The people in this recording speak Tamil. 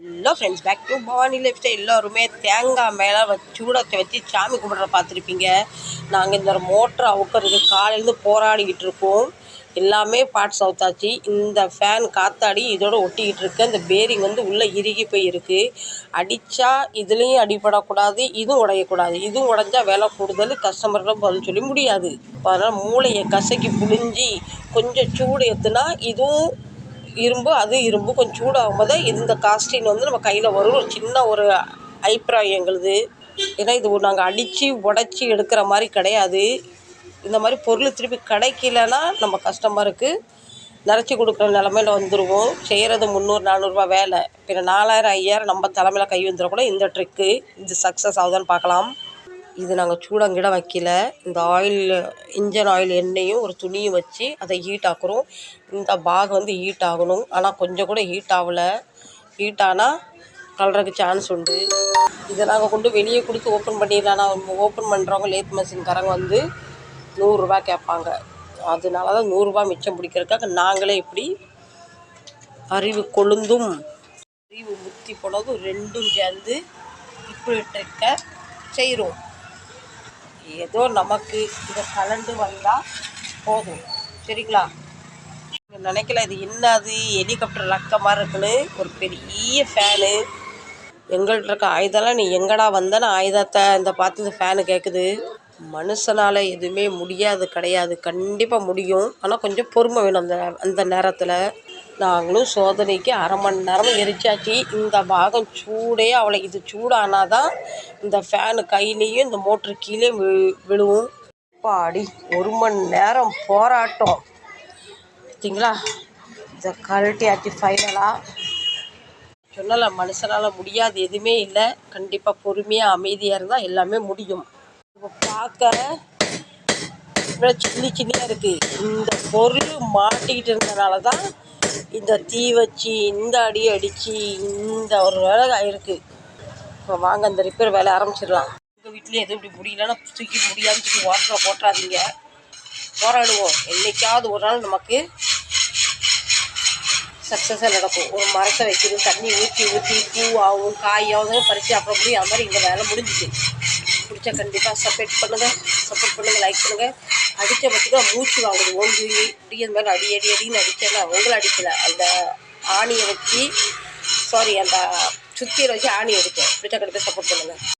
Hello friends back to Bhavani lifestyle எல்லோருமே தேங்காய் மேலே வச்சு சூடத்தை வச்சு சாமி கும்பிட்ற பார்த்துருப்பீங்க. நாங்கள் இந்த மோட்டரை அவுக்கிறது காலையிலேருந்து போராடிக்கிட்டு இருக்கோம். எல்லாமே பார்ட்ஸ் அவுத்தாச்சு இந்த ஃபேன் காத்தாடி இதோட ஒட்டிக்கிட்டு இருக்கு அந்த பேரிங் வந்து உள்ளே இறுகி போய் இருக்குது அடித்தா இதுலேயும் அடிபடக்கூடாது இதுவும் உடையக்கூடாது. இதுவும் உடஞ்சா விலை கூடுதல் கஸ்டமர்லாம் பதில் சொல்லி முடியாது. அதனால் மூளையை கசக்கி புழிஞ்சி கொஞ்சம் சூடு ஏற்றுனா இதுவும் இரும்பு அது இரும்பு. கொஞ்சம் சூடாகும் போது இந்த காஸ்டின் வந்து நம்ம கையில் வரும். ஒரு சின்ன ஒரு அபிப்பிராயம் எங்களுது ஏன்னா இது நாங்கள் அடித்து உடச்சி எடுக்கிற மாதிரி கிடையாது. இந்த மாதிரி பொருள் திருப்பி கிடைக்கலன்னா நம்ம கஸ்டமருக்கு நிறச்சி கொடுக்குற நிலமையில வந்துடுவோம் செய்கிறது முந்நூறு நானூறுரூவா வேலை. பின்ன நாலாயிரம் ஐயாயிரம் நம்ம தலைமையில் கை வந்துடக்கூட இந்த ட்ரிக்கு இது சக்ஸஸ் ஆகுதான்னு பார்க்கலாம். இது நாங்கள் சூடங்கிட வைக்கல. இந்த ஆயில் இன்ஜன் ஆயில் எண்ணெயும் ஒரு துணியும் வச்சு அதை ஹீட் ஆக்குறோம். இந்த பாக் வந்து ஹீட் ஆகணும். ஆனால் கொஞ்சம் கூட ஹீட் ஆகலை ஹீட் ஆனால் கலருக்கு சான்ஸ் உண்டு. இதை நாங்கள் கொண்டு வெளியே கொடுத்து ஓப்பன் பண்ணிடலாம் ஆனால் ஓப்பன் பண்ணுறவங்க லேத் மிஷின்காரங்க வந்து நூறுரூவா கேட்பாங்க. அதனால தான் நூறுரூவா மிச்சம் பிடிக்கிறதுக்காக நாங்களே இப்படி அறிவு கொழுந்தும் அறிவு முத்தி போனதும் ரெண்டும் சேர்ந்து இப்படி ட்ரிக்கை செய்கிறோம் ஏதோ நமக்கு இதை கலந்து வந்தால் போதும். சரிங்களா? நினைக்கல இது என்னது? ஹெலிகாப்டர் ரக்க மாதிரி இருக்குன்னு. ஒரு பெரிய ஃபேனு எங்கள்கிட்ட இருக்க ஆயுதம்லாம் நீ எங்கடா வந்தேன்னு ஆயுதத்தை இந்த பார்த்து இந்த ஃபேனு கேட்குது மனுஷனால் எதுவுமே முடியாது கிடையாது. கண்டிப்பாக முடியும். ஆனால் கொஞ்சம் பொறுமை வேணும் அந்த அந்த நேரத்தில். நாங்களும் சோதனைக்கு அரை மணி நேரம் எரிச்சாச்சு. இந்த பாகம் சூடே அவளை இது சூடானா தான் இந்த ஃபேனு கையிலையும் இந்த மோட்ரு கீழே விழு விழுவும். பாடி ஒரு மணி நேரம் போராட்டம். பார்த்தீங்களா இதை கழட்டியாச்சு ஃபைனலாக சொன்னல மனுஷனால் முடியாது எதுவுமே இல்லை. கண்டிப்பாக பொறுமையாக அமைதியாக இருந்தால் எல்லாமே முடியும். இப்போ பார்க்க சின்ன சின்னியாக இருக்குது இந்த பொருள் மாட்டிக்கிட்டு இருந்தனால தான் இந்த தீ வச்சு இந்த அடி அடித்து இந்த ஒரு வேலை ஆயிருக்கு. இப்போ வாங்க அந்த ரிப்பேர் வேலை ஆரம்பிச்சிடலாம். உங்கள் வீட்லேயும் எதுவும் இப்படி முடியலன்னா தூக்கி முடியாதுன்னு சொல்லி வாட்டரில் போட்டுறாதீங்க. போராடுவோம். என்றைக்காவது ஒரு நாள் நமக்கு சக்ஸஸாக நடக்கும். ஒரு மரத்தை வைக்கிறது தண்ணி ஊற்றி ஊற்றி பூ ஆகும் காய் பறித்து அப்புறம் முடியும் அது மாதிரி இந்த வேலை முடிஞ்சிச்சு. பிடிச்சா கண்டிப்பாக சப்போர்ட் பண்ணுங்கள் சப்போர்ட் பண்ணுங்கள் லைக் பண்ணுங்கள் அடித்த பற்றினா மூச்சு வாங்குது. ஓங்கி இப்படி அது மாதிரி அடி அடி அடின்னு அடித்தேன்னா உங்களை அடிக்கலை. அந்த ஆணியை வச்சு சாரி அந்த சுத்தியில் வச்சு ஆணி அடித்தேன் பிடிச்சா கண்டிப்பாக சப்போர்ட் பண்ணுங்கள்